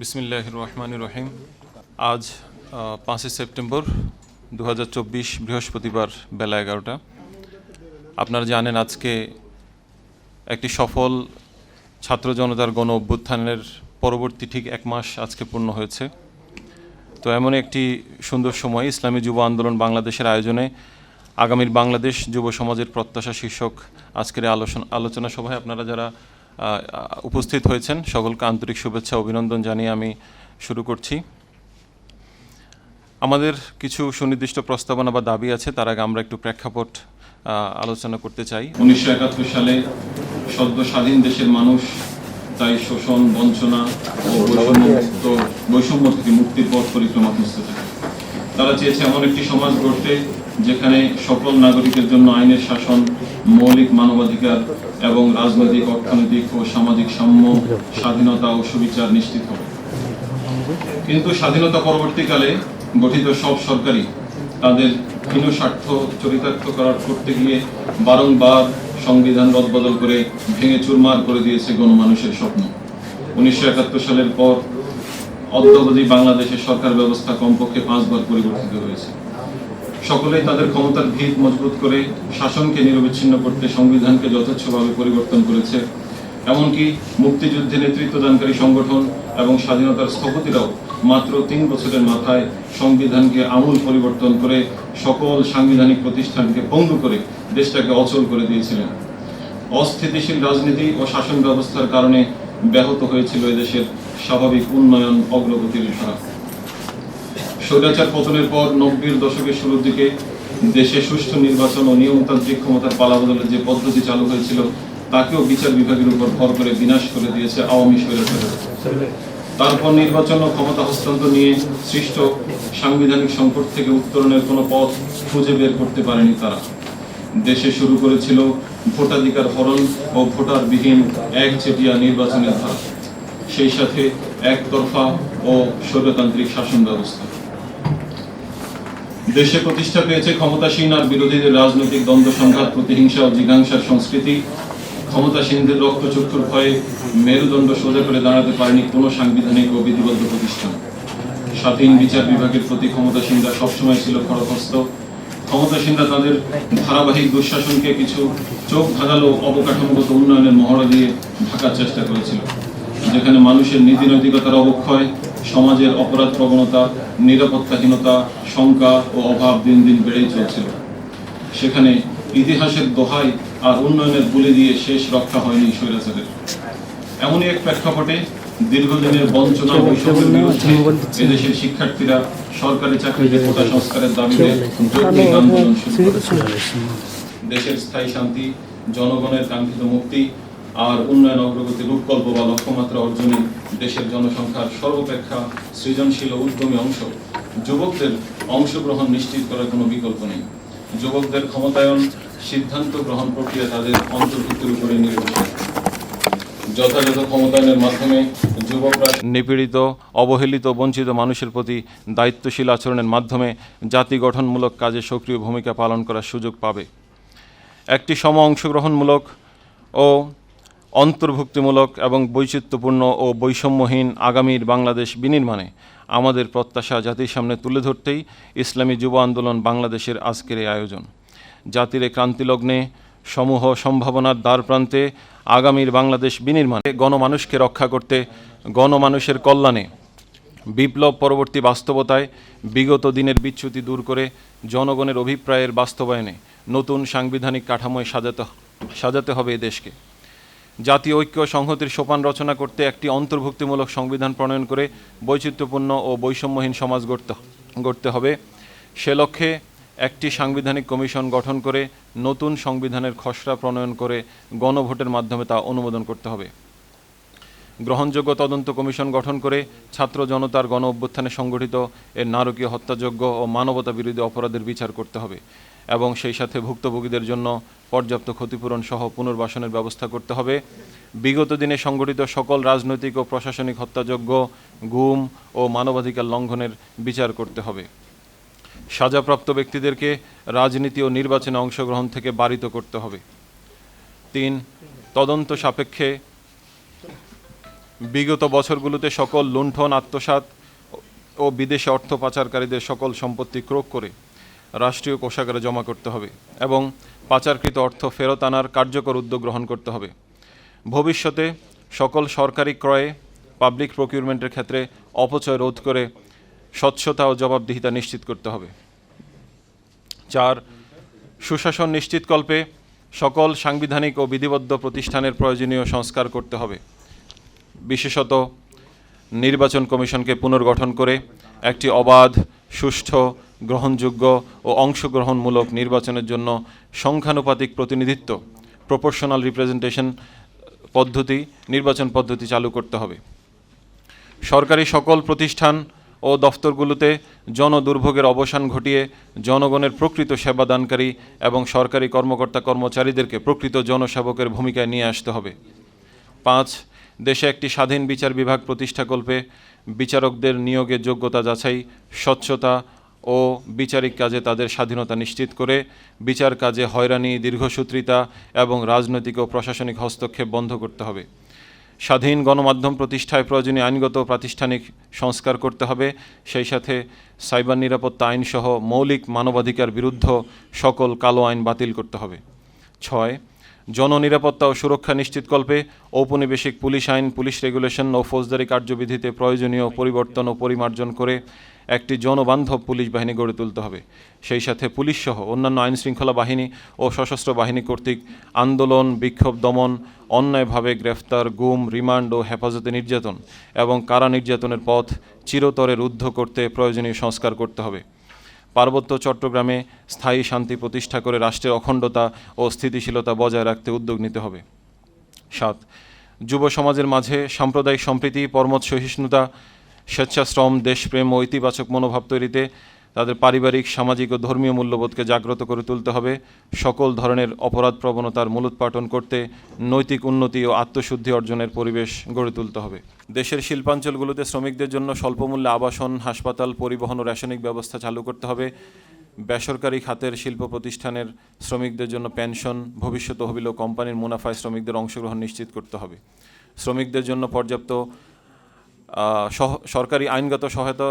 বিসমিল্লাহ রহমান রহিম আজ পাঁচই সেপ্টেম্বর দু হাজার চব্বিশ বৃহস্পতিবার বেলা এগারোটা। আপনারা জানেন আজকে একটি সফল ছাত্র জনতার গণ অভ্যুত্থানের পরবর্তী ঠিক এক মাস আজকে পূর্ণ হয়েছে। তো এমন একটি সুন্দর সময়, ইসলামী যুব আন্দোলন বাংলাদেশের আয়োজনে আগামীর বাংলাদেশ যুব সমাজের প্রত্যাশা শীর্ষক আজকের আলোচনা আলোচনা সভায় আপনারা যারা উপস্থিত হয়েছেন। সকলকে আন্তরিক শুভেচ্ছা, অভিনন্দন জানিয়ে আমি শুরু করছি। আমাদের কিছু সুনির্দিষ্ট প্রস্তাবনা বা দাবি আছে, তার আগে আমরা একটু প্রেক্ষাপট আলোচনা করতে চাই। উনিশশো একাত্তর সালে সদ্য স্বাধীন দেশের মানুষ তাই শোষণ, বঞ্চনা ও বৈষম্যমুক্ত, বৈষম্য থেকে মুক্তির পথ পরিক্রমা খুঁজতে তারা চেয়েছে এমন একটি সমাজ গড়তে যেখানে সকল নাগরিকের জন্য আইনের শাসন, মৌলিক মানবাধিকার এবং রাজনৈতিক, অর্থনৈতিক ও সামাজিক সাম্য, স্বাধীনতা ও সুবিচার নিশ্চিত হবে। কিন্তু স্বাধীনতা পরবর্তীকালে গঠিত সব সরকারই তাদের হীন স্বার্থ চরিতার্থ করার করতে গিয়ে বারংবার সংবিধান রদবদল করে ভেঙে চুরমার করে দিয়েছে গণমানুষের স্বপ্ন। উনিশশো একাত্তর সালের পর অদ্যাবধি বাংলাদেশের সরকার ব্যবস্থা কমপক্ষে পাঁচবার পরিবর্তিত হয়েছে। সকলেই তাদের ক্ষমতার ভিত মজবুত করে শাসনকে নিরবিচ্ছিন্ন করতে সংবিধানকে যথেচ্ছভাবে পরিবর্তন করেছে। এমনকি মুক্তিযুদ্ধে নেতৃত্বদানকারী সংগঠন এবং স্বাধীনতার স্থপতিরাও মাত্র তিন বছরের মাথায় সংবিধানকে আমূল পরিবর্তন করে সকল সাংবিধানিক প্রতিষ্ঠানকে পঙ্গু করে দেশটাকে অচল করে দিয়েছিলেন। অস্থিতিশীল রাজনীতি ও শাসন ব্যবস্থার কারণে ব্যাহত হয়েছিল এদেশের স্বাভাবিক উন্নয়ন অগ্রগতির ধারা স্বৈরাচার পতনের পর নব্বইয়ের দশকের শুরুর দিকে দেশে সুষ্ঠু নির্বাচন ও নিয়মতান্ত্রিক ক্ষমতার পালাবদলের যে পদ্ধতি চালু হয়েছিল, তাকেও বিচার বিভাগের উপর ভর করে বিনাশ করে দিয়েছে আওয়ামী স্বৈরাচার। তারপর নির্বাচন ও ক্ষমতা হস্তান্তর নিয়ে সৃষ্ট সাংবিধানিক সংকট থেকে উত্তরণের কোনো পথ খুঁজে বের করতে পারেনি তারা। দেশে শুরু করেছিল ভোটাধিকার হরণ ও ভোটারবিহীন একচেটিয়া নির্বাচনের ধারা। সেই সাথে একতরফা ও স্বৈরতান্ত্রিক শাসন ব্যবস্থা। দেশে প্রতিষ্ঠা পেয়েছে ক্ষমতাসীন আর বিরোধীদের রাজনৈতিক দ্বন্দ্ব, সংঘাত, প্রতিহিংসা ও জিঘাংসার সংস্কৃতি। ক্ষমতাসীনদের রক্তচক্ষুর ভয়ে মেরুদণ্ড সোজা করে দাঁড়াতে পারেনি কোনো সাংবিধানিক ও বিধিবদ্ধ প্রতিষ্ঠান। স্বাধীন বিচার বিভাগের প্রতি ক্ষমতাসীনরা সবসময় ছিল খড়গহস্ত ক্ষমতাসীনরা তাদের ধারাবাহিক দুঃশাসনকে কিছু চোখ ধাঁধালো অবকাঠামোগত উন্নয়নের মহড়া দিয়ে ঢাকার চেষ্টা করেছিল, যেখানে মানুষের নীতি নৈতিকতার অবক্ষয়, সমাজের অপরাধ প্রবণতা নিরাপত্তাহীনতা শঙ্কা ও অভাব দিন দিন বেড়েই চলছিল সেখানে ইতিহাসের দোহাই আর উন্নয়নের বুলি দিয়ে শেষ রক্ষা হয়নি স্বৈরাচারের। এমনই এক প্রেক্ষাপটে দীর্ঘদিনের বঞ্চনা বৈষম্যের বিরুদ্ধে এদেশের শিক্ষার্থীরা সরকারি চাকরিতে কোটা সংস্কারের দাবিতে যৌক্তিক আন্দোলন শুরু করে দেশের স্থায়ী শান্তি জনগণের কাঙ্ক্ষিত মুক্তি আর উন্নয়ন অগ্রগতি রূপকল্প বা লক্ষ্যমাত্রা অর্জনে দেশের জনসংখ্যার সর্বাপেক্ষা সৃজনশীল ও উদ্যমী অংশ। যুবকদের অংশগ্রহণ নিশ্চিত করার কোনো বিকল্প নেই। যুবকদের ক্ষমতায়ন, সিদ্ধান্ত গ্রহণ প্রক্রিয়া তাদের অন্তর্ভুক্তির উপরে নির্ভরশীল। যথাযথ ক্ষমতায়নের মাধ্যমে যুবকরা নিপীড়িত, অবহেলিত, বঞ্চিত মানুষের প্রতি দায়িত্বশীল আচরণের মাধ্যমে জাতি গঠনমূলক কাজে সক্রিয় ভূমিকা পালন করার সুযোগ পাবে। একটি সম অংশগ্রহণমূলক ও অন্তর্ভুক্তিমূলক এবং বৈচিত্র্যপূর্ণ ও বৈষম্যহীন আগামীর বাংলাদেশ বিনির্মাণে আমাদের প্রত্যাশা জাতির সামনে তুলে ধরতেই ইসলামী যুব আন্দোলন বাংলাদেশের আজকের এই আয়োজন। জাতির ক্রান্তিলগ্নে সমূহ সম্ভাবনার দ্বার প্রান্তে আগামীর বাংলাদেশ বিনির্মাণে গণমানুষকে রক্ষা করতে, গণমানুষের কল্যাণে বিপ্লব পরবর্তী বাস্তবতায় বিগত দিনের বিচ্যুতি দূর করে জনগণের অভিপ্রায়ের বাস্তবায়নে নতুন সাংবিধানিক কাঠামোয় সাজাতে সাজাতে হবে এ দেশকে। জাতীয় ঐক্য সংহতির সোপান রচনা করতে একটি অন্তর্ভুক্তিমূলক সংবিধান প্রণয়ন করে বৈচিত্র্যপূর্ণ ও বৈষম্যহীন সমাজ গড়তে গড়তে হবে। সে লক্ষ্যে একটি সাংবিধানিক কমিশন গঠন করে নতুন সংবিধানের খসড়া প্রণয়ন করে গণভোটের মাধ্যমে তা অনুমোদন করতে হবে। গ্রহণযোগ্য তদন্ত কমিশন গঠন করে ছাত্র জনতার গণ অভ্যুত্থানে সংগঠিত এর নারকীয় হত্যাযোগ্য ও মানবতা বিরোধী অপরাধের বিচার করতে হবে। এবং সেই সাথে ভুক্তভোগীদের জন্য পর্যাপ্ত ক্ষতিপূরণ সহ পুনর্বাসনের ব্যবস্থা করতে হবে। বিগত দিনে সংগঠিত সকল রাজনৈতিক ও প্রশাসনিক হত্যাযোগ্য গুম ও মানবাধিকার লঙ্ঘনের বিচার করতে হবে। সাজাপ্রাপ্ত ব্যক্তিদেরকে রাজনীতি ও নির্বাচনে অংশগ্রহণ থেকে বারিত করতে হবে। তিন, তদন্ত সাপেক্ষে বিগত বছরগুলোতে সকল লুণ্ঠন, আত্মসাৎ ও বিদেশে অর্থ পাচারকারীদের সকল সম্পত্তি ক্রোক করে রাষ্ট্রীয় কোষাগারে জমা করতে হবে এবং পাচারকৃত অর্থ ফেরত আনার কার্যকর উদ্যোগ গ্রহণ করতে হবে। ভবিষ্যতে সকল সরকারি ক্রয়ে পাবলিক প্রকিউরমেন্টের ক্ষেত্রে অপচয় রোধ করে স্বচ্ছতা ও জবাবদিহিতা নিশ্চিত করতে হবে। চার, সুশাসন নিশ্চিতকল্পে সকল সাংবিধানিক ও বিধিবদ্ধ প্রতিষ্ঠানের প্রয়োজনীয় সংস্কার করতে হবে। বিশেষত নির্বাচন কমিশনকে পুনর্গঠন করে একটি অবাধ সুষ্ঠু, গ্রহণযোগ্য ও অংশগ্রহণমূলক নির্বাচনের জন্য সংখ্যানুপাতিক প্রতিনিধিত্ব প্রপোর্শনাল রিপ্রেজেন্টেশন পদ্ধতি, নির্বাচন পদ্ধতি চালু করতে হবে। সরকারি সকল প্রতিষ্ঠান ও দফতরগুলোতে জনদুর্ভোগের অবসান ঘটিয়ে জনগণের প্রকৃত সেবাদানকারী এবং সরকারি কর্মকর্তা কর্মচারীদেরকে প্রকৃত জনসেবকের ভূমিকায় নিয়ে আসতে হবে। পাঁচ, দেশে একটি স্বাধীন বিচার বিভাগ প্রতিষ্ঠাকল্পে বিচারকদের নিয়োগের যোগ্যতা যাচাই, স্বচ্ছতা ও বিচারিক কাজে তাদের স্বাধীনতা নিশ্চিত করে বিচার কাজে হয়রানি, দীর্ঘসূত্রিতা এবং রাজনৈতিক ও প্রশাসনিক হস্তক্ষেপ বন্ধ করতে হবে। স্বাধীন গণমাধ্যম প্রতিষ্ঠায় প্রয়োজনীয় আইনগত প্রাতিষ্ঠানিক সংস্কার করতে হবে। সেই সাথে সাইবার নিরাপত্তা আইনসহ মৌলিক মানবাধিকার বিরুদ্ধ সকল কালো আইন বাতিল করতে হবে। ছয় জননিরাপত্তা ও সুরক্ষা নিশ্চিতকল্পে ঔপনিবেশিক পুলিশ আইন, পুলিশ রেগুলেশন ও ফৌজদারি কার্যবিধিতে প্রয়োজনীয় পরিবর্তন ও পরিমার্জন করে একটি জনবান্ধব পুলিশ বাহিনী গড়ে তুলতে হবে। সেই সাথে পুলিশ সহ অন্যান্য আইন শৃঙ্খলা বাহিনী ও সশস্ত্র বাহিনী কর্তৃক আন্দোলন, বিক্ষোভ, দমন, অন্যায়ভাবে গ্রেফতার, গুম, রিমান্ড ও হেফাজতে নির্যাতন এবং কারা নির্যাতনের পথ চিরতরে রুদ্ধ করতে প্রয়োজনীয় সংস্কার করতে হবে। পার্বত্য চট্টগ্রামে স্থায়ী শান্তি প্রতিষ্ঠা করে রাষ্ট্রের অখণ্ডতা ও স্থিতিশীলতা বজায় রাখতে উদ্যোগ নিতে হবে। সাত, যুব সমাজের মাঝে সাম্প্রদায়িক সম্প্রীতি পরমত সহিষ্ণুতা স্বেচ্ছাশ্রম, দেশপ্রেম ও ইতিবাচক মনোভাব তৈরিতে তাদের পারিবারিক, সামাজিক ও ধর্মীয় মূল্যবোধকে জাগ্রত করে তুলতে হবে। সকল ধরনের অপরাধ প্রবণতার মূলোৎপাটন করতে নৈতিক উন্নতি ও আত্মশুদ্ধি অর্জনের পরিবেশ গড়ে তুলতে হবে। দেশের শিল্পাঞ্চলগুলোতে শ্রমিকদের জন্য স্বল্পমূল্যে আবাসন, হাসপাতাল, পরিবহন ও রেশনিক ব্যবস্থা চালু করতে হবে। বেসরকারি খাতের শিল্প প্রতিষ্ঠানের শ্রমিকদের জন্য পেনশন, ভবিষ্যৎ তহবিল ও কোম্পানির মুনাফায় শ্রমিকদের অংশগ্রহণ নিশ্চিত করতে হবে। শ্রমিকদের জন্য পর্যাপ্ত সরকারি আইনগত সহায়তা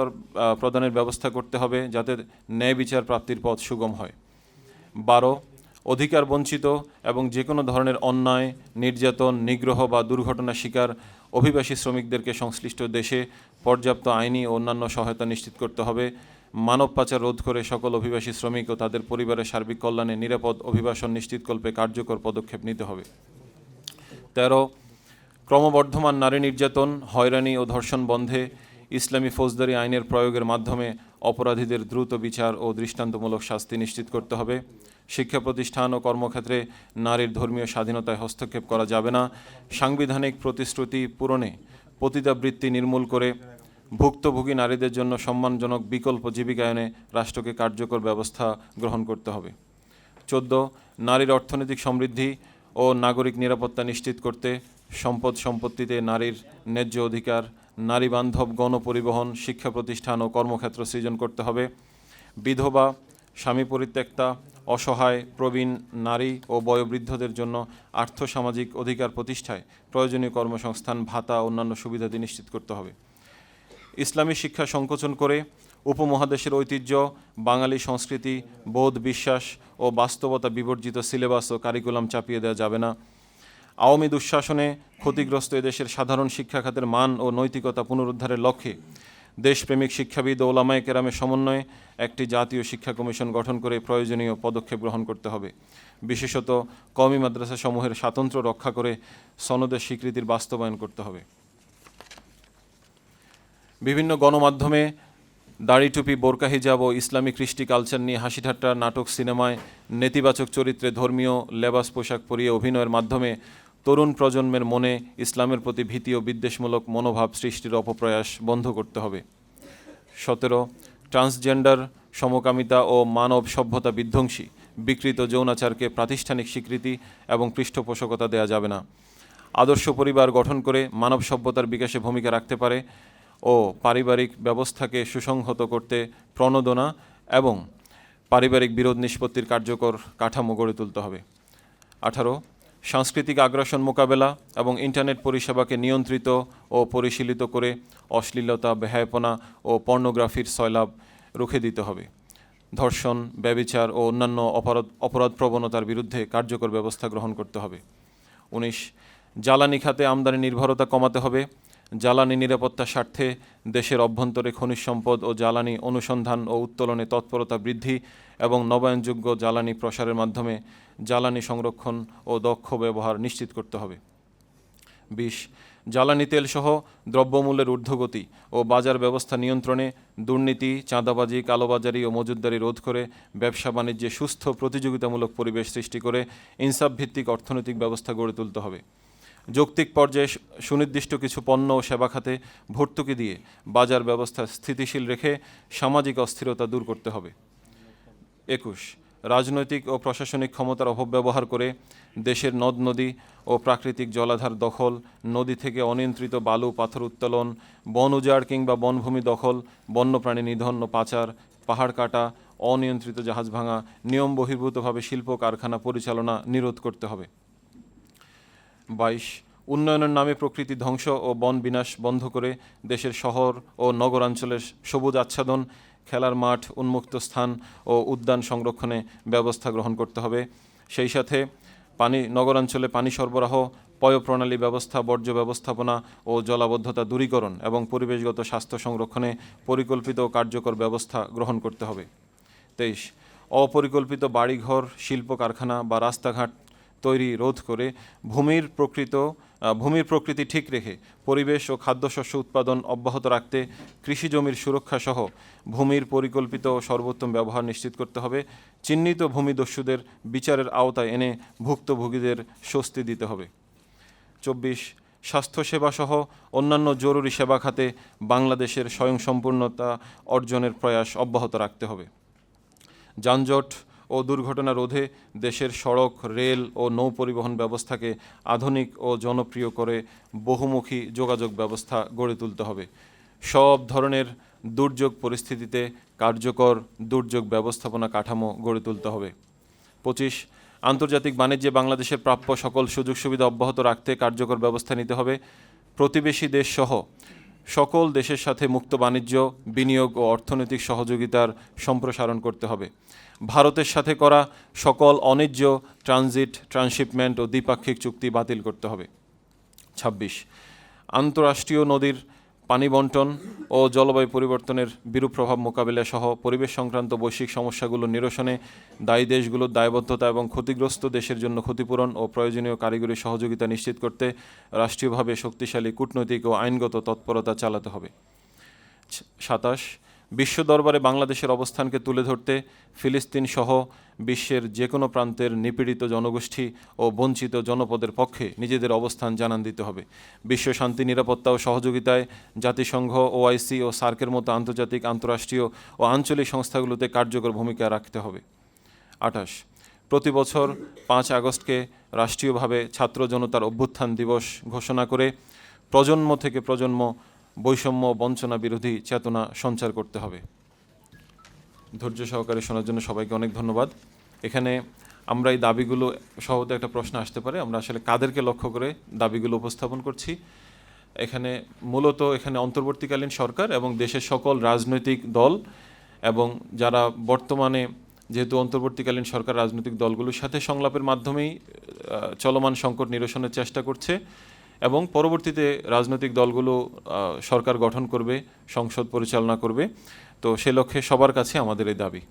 প্রদানের ব্যবস্থা করতে হবে যাতে ন্যায় বিচার প্রাপ্তির পথ সুগম হয়। বারো, অধিকার বঞ্চিত এবং যে কোনো ধরনের অন্যায়, নির্যাতন, নিগ্রহ বা দুর্ঘটনা শিকার অভিবাসী শ্রমিকদেরকে সংশ্লিষ্ট দেশে পর্যাপ্ত আইনি ও অন্যান্য সহায়তা নিশ্চিত করতে হবে। মানব পাচার রোধ করে সকল অভিবাসী শ্রমিক ও তাদের পরিবারের সার্বিক কল্যাণে নিরাপদ অভিবাসন নিশ্চিতকল্পে কার্যকর পদক্ষেপ নিতে হবে। তেরো ক্রমবর্ধমান নারী নির্যাতন, হয়রানি ও ধর্ষণ বন্ধে ইসলামী ফৌজদারি আইনের প্রয়োগের মাধ্যমে অপরাধীদের দ্রুত বিচার ও দৃষ্টান্তমূলক শাস্তি নিশ্চিত করতে হবে। শিক্ষা প্রতিষ্ঠান ও কর্মক্ষেত্রে নারীর ধর্মীয় স্বাধীনতায় হস্তক্ষেপ করা যাবে না। সাংবিধানিক প্রতিশ্রুতি পূরণে পতিতাবৃত্তি নির্মূল করে ভুক্তভোগী নারীদের জন্য সম্মানজনক বিকল্প জীবিকায়নে রাষ্ট্রকে কার্যকর ব্যবস্থা গ্রহণ করতে হবে। চোদ্দ, নারীর অর্থনৈতিক সমৃদ্ধি ও নাগরিক নিরাপত্তা নিশ্চিত করতে সম্পদ সম্পত্তিতে নারীর ন্যায্য অধিকার নারী বান্ধব গণপরিবহন, শিক্ষা প্রতিষ্ঠান ও কর্মক্ষেত্র সৃজন করতে হবে। বিধবা, স্বামী পরিত্যক্তা, অসহায়, প্রবীণ নারী ও বয়োবৃদ্ধদের জন্য আর্থসামাজিক অধিকার প্রতিষ্ঠায় প্রয়োজনীয় কর্মসংস্থান, ভাতা, অন্যান্য সুবিধাদি নিশ্চিত করতে হবে। ইসলামী শিক্ষা সংকোচন করে উপমহাদেশের ঐতিহ্য, বাঙালি সংস্কৃতি, বোধ বিশ্বাস ও বাস্তবতা বিবর্জিত সিলেবাস ও কারিকুলাম চাপিয়ে দেওয়া যাবে না। আওয়ামী দুঃশাসনে ক্ষতিগ্রস্ত এদেশের সাধারণ শিক্ষা খাতের মান ও নৈতিকতা পুনরুদ্ধারের লক্ষ্যে দেশপ্রেমিক শিক্ষাবিদ ও ওলামায়ে কেরামের সমন্বয়ে একটি জাতীয় শিক্ষা কমিশন গঠন করে প্রয়োজনীয় পদক্ষেপ গ্রহণ করতে হবে। বিশেষত কওমি মাদ্রাসা সমূহের স্বাতন্ত্র্য রক্ষা করে সনদের স্বীকৃতির বাস্তবায়ন করতে হবে। বিভিন্ন গণমাধ্যমে দাড়ি টুপি, বোরকা হিজাব ও ইসলামী কৃষ্টি কালচার নিয়ে হাসি ঠাট্টা নাটক সিনেমায় নেতিবাচক চরিত্রে ধর্মীয় লেবাস পোশাক পরিয়ে অভিনয়ের মাধ্যমে তরুণ প্রজন্মের মনে ইসলামের প্রতি ভীতি ও বিদ্বেষমূলক মনোভাব সৃষ্টির অপপ্রয়াস বন্ধ করতে হবে। সতেরো, ট্রান্সজেন্ডার সমকামিতা ও মানব সভ্যতা বিধ্বংসী। বিকৃত যৌনাচারকে প্রাতিষ্ঠানিক স্বীকৃতি এবং পৃষ্ঠপোষকতা দেওয়া যাবে না। আদর্শ পরিবার গঠন করে মানব সভ্যতার বিকাশে ভূমিকা রাখতে পারে ও পারিবারিক ব্যবস্থাকে সুসংহত করতে প্রণোদনা এবং পারিবারিক বিরোধ নিষ্পত্তির কার্যকর কাঠামো গড়ে তুলতে হবে। আঠারো, সাংস্কৃতিক আগ্রাসন মোকাবেলা এবং ইন্টারনেট পরিষেবাকে নিয়ন্ত্রিত ও পরিশীলিত করে অশ্লীলতা, বেহায়পনা ও পর্নোগ্রাফির সয়লাভ রুখে দিতে হবে। ধর্ষণ, ব্যবিচার ও অন্যান্য অপরাধ অপরাধ প্রবণতার বিরুদ্ধে কার্যকর ব্যবস্থা গ্রহণ করতে হবে। উনিশ, জ্বালানি খাতে আমদানি নির্ভরতা কমাতে হবে জ্বালানি নিরাপত্তার স্বার্থে দেশের অভ্যন্তরে খনিজ সম্পদ ও জ্বালানি অনুসন্ধান ও উত্তোলনে তৎপরতা বৃদ্ধি এবং নবায়নযোগ্য জ্বালানি প্রসারের মাধ্যমে জ্বালানি সংরক্ষণ ও দক্ষ ব্যবহার নিশ্চিত করতে হবে। বিশ, জ্বালানি তেল সহ দ্রব্যমূল্যের ঊর্ধ্বগতি ও বাজার ব্যবস্থা নিয়ন্ত্রণে দুর্নীতি, চাঁদাবাজি, কালোবাজারি ও মজুতদারি রোধ করে ব্যবসা বাণিজ্যে সুস্থ, প্রতিযোগিতামূলক পরিবেশ সৃষ্টি করে ইনসাফ ভিত্তিক অর্থনৈতিক ব্যবস্থা গড়ে তুলতে হবে। যৌক্তিক পর্যায়ে সুনির্দিষ্ট কিছু পণ্য ও সেবা খাতে ভর্তুকি দিয়ে বাজার ব্যবস্থা স্থিতিশীল রেখে সামাজিক অস্থিরতা দূর করতে হবে। একুশ, রাজনৈতিক ও প্রশাসনিক ক্ষমতার অপব্যবহার করে দেশের নদ নদী ও প্রাকৃতিক জলাধার দখল, নদী থেকে অনিয়ন্ত্রিত বালু, পাথর উত্তোলন, বন উজাড় কিংবা বনভূমি দখল, বন্যপ্রাণী নিধন ও পাচার, পাহাড় কাটা, অনিয়ন্ত্রিত জাহাজ ভাঙা, নিয়ম বহির্ভূতভাবে শিল্প কারখানা পরিচালনা নিরোধ করতে হবে। বাইশ, উন্নয়নের নামে প্রকৃতি ধ্বংস ও বন বিনাশ বন্ধ করে দেশের শহর ও নগরাঞ্চলের সবুজ আচ্ছাদন, খেলার মাঠ, উন্মুক্ত স্থান ও উদ্যান সংরক্ষণে ব্যবস্থা গ্রহণ করতে হবে। সেই সাথে পানি, নগরাঞ্চলে পানি সরবরাহ, পয়ঃপ্রণালী ব্যবস্থা, বর্জ্য ব্যবস্থাপনা ও জলাবদ্ধতা দূরীকরণ এবং পরিবেশগত স্বাস্থ্য সংরক্ষণে পরিকল্পিত কার্যকর ব্যবস্থা গ্রহণ করতে হবে। তেইশ, অপরিকল্পিত বাড়িঘর শিল্প কারখানা বা রাস্তাঘাট তৈরি রোধ করে ভূমির প্রকৃত ভূমির প্রকৃতি ঠিক রেখে পরিবেশ ও খাদ্যশস্য উৎপাদন অব্যাহত রাখতে কৃষি জমির সুরক্ষা সহ ভূমির পরিকল্পিত ও সর্বোত্তম ব্যবহার নিশ্চিত করতে হবে। চিহ্নিত ভূমিদস্যুদের বিচারের আওতায় এনে ভুক্তভোগীদের স্বস্তি দিতে হবে। চব্বিশ, স্বাস্থ্যসেবা সহ অন্যান্য জরুরি সেবা খাতে বাংলাদেশের স্বয়ংসম্পূর্ণতা অর্জনের প্রয়াস অব্যাহত রাখতে হবে। যানজট ও দুর্ঘটনা রোধে দেশের সড়ক, রেল ও নৌ পরিবহন ব্যবস্থাকে আধুনিক ও জনপ্রিয় করে বহুমুখী যোগাযোগ ব্যবস্থা গড়ে তুলতে হবে। সব ধরনের দুর্যোগ পরিস্থিতিতে কার্যকর দুর্যোগ ব্যবস্থাপনা কাঠামো গড়ে তুলতে হবে। পঁচিশ, আন্তর্জাতিক বাণিজ্যে বাংলাদেশের প্রাপ্য সকল সুযোগ সুবিধা অব্যাহত রাখতে কার্যকর ব্যবস্থা নিতে হবে। প্রতিবেশী দেশ সহ সকল দেশের সাথে মুক্ত বাণিজ্য, বিনিয়োগ ও অর্থনৈতিক সহযোগিতার সম্প্রসারণ করতে হবে। ভারতের সাথে করা সকল অনিজ্য ট্রানজিট ট্রান্সশিপমেন্ট ও দ্বিপাক্ষিক চুক্তি বাতিল করতে হবে। ছাব্বিশ, আন্তঃরাষ্ট্রীয় নদীর পানি বন্টন ও জলবায়ু পরিবর্তনের বিরূপ প্রভাব মোকাবিলা সহ পরিবেশ সংক্রান্ত বৈশ্বিক সমস্যাগুলো নিরসনে দায়ী দেশগুলোর দায়বদ্ধতা এবং ক্ষতিগ্রস্ত দেশের জন্য ক্ষতিপূরণ ও প্রয়োজনীয় কারিগরি সহযোগিতা নিশ্চিত করতে রাষ্ট্রীয়ভাবে শক্তিশালী কূটনৈতিক ও আইনগত তৎপরতা চালাতে হবে। সাতাশ বিশ্ব দরবারে বাংলাদেশের অবস্থানকে তুলে ধরতে ফিলিস্তিন সহ বিশ্বের যে কোনো প্রান্তের নিপীড়িত জনগোষ্ঠী ও বঞ্চিত জনপদের পক্ষে নিজেদের অবস্থান জানান দিতে হবে। বিশ্ব শান্তি, নিরাপত্তা ও সহযোগিতায় জাতিসংঘ, ওআইসি ও সার্কের মতো আন্তর্জাতিক, আন্তঃরাষ্ট্রীয় ও আঞ্চলিক সংস্থাগুলোতে কার্যকর ভূমিকা রাখতে হবে। আঠাশ, প্রতি বছর পাঁচ আগস্টকে রাষ্ট্রীয়ভাবে ছাত্র জনতার অভ্যুত্থান দিবস ঘোষণা করে প্রজন্ম থেকে প্রজন্ম বৈষম্য বঞ্চনা বিরোধী চেতনা সঞ্চার করতে হবে। ধৈর্য সহকারে শোনার জন্য সবাইকে অনেক ধন্যবাদ। এখানে আমরা এই দাবিগুলো সহজে একটা প্রশ্ন আসতে পারে। আমরা আসলে কাদেরকে লক্ষ্য করে দাবিগুলো উপস্থাপন করছি। এখানে মূলত এখানে অন্তর্বর্তীকালীন সরকার এবং দেশের সকল রাজনৈতিক দল এবং যারা বর্তমানে যেহেতু অন্তর্বর্তীকালীন সরকার রাজনৈতিক দলগুলোর সাথে সংলাপের মাধ্যমেই চলমান সংকট নিরসনের চেষ্টা করছে। এবং পরবর্তীতে রাজনৈতিক দলগুলো সরকার গঠন করবে, সংসদ পরিচালনা করবে। তো সে লক্ষ্যে সবার কাছে আমাদের এই দাবি।